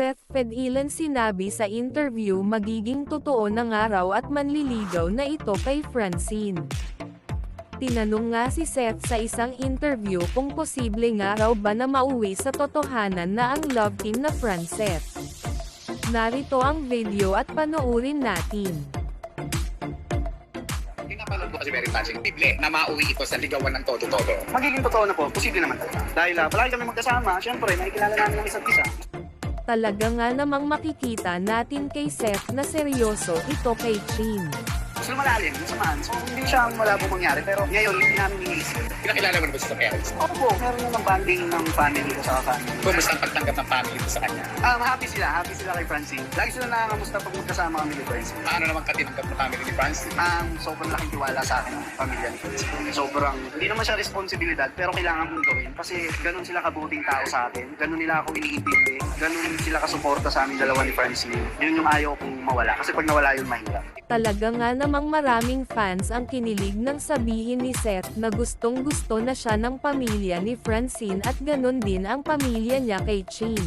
Seth Fedilan sinabi sa interview magiging totoo na nga raw at manliligaw na ito kay Francine. Tinanong nga si Seth sa isang interview kung posible nga raw ba na mauwi sa totohanan na ang love team na Francet. Narito ang video at panoorin natin. Pinapanood ko kasi very touching. Tible na mauwi ito sa ligawan ng todo-todo. magiging totoo na po, posible naman talaga. Dahil uh, palagi kami magkasama, syempre, nakikilala namin ang isa't isa. Talaga nga namang makikita natin kay Seth na seryoso ito kay Chin. Mas lumalalim, mas samahan. So, hindi siya malabo mangyari, pero ngayon, hindi namin iniisip. Pinakilala mo na ba siya sa parents? Opo, meron naman bonding ng family ko sa family. Kumusta ang pagtanggap ng family mo sa kanya? Um, happy sila, happy sila kay Francine. Lagi sila nakakamusta pag magkasama kami ni Francine. Paano naman ka tinanggap ng family ni Francis? Um, sobrang laking tiwala sa akin ng pamilya ni Francine. Sobrang, hindi naman siya responsibilidad, pero kailangan kong gawin. Kasi ganun sila kabuting tao sa akin. Ganun nila ako iniintindi. Ganun sila kasuporta sa amin dalawa ni Francine. Yun yung ayaw kong mawala. Kasi pag nawala yun, mahirap. Talaga nga namang maraming fans ang kinilig ng sabihin ni Seth na gustong gusto na siya ng pamilya ni Francine at ganon din ang pamilya niya kay Chin.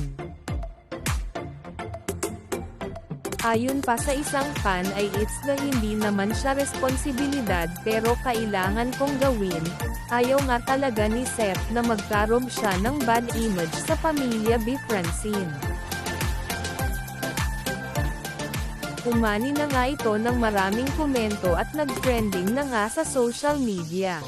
Ayon pa sa isang fan ay it's na hindi naman siya responsibilidad pero kailangan kong gawin. Ayaw nga talaga ni Seth na magkaroon siya ng bad image sa pamilya B. Francine. Umani na nga ito ng maraming komento at nag-trending na nga sa social media.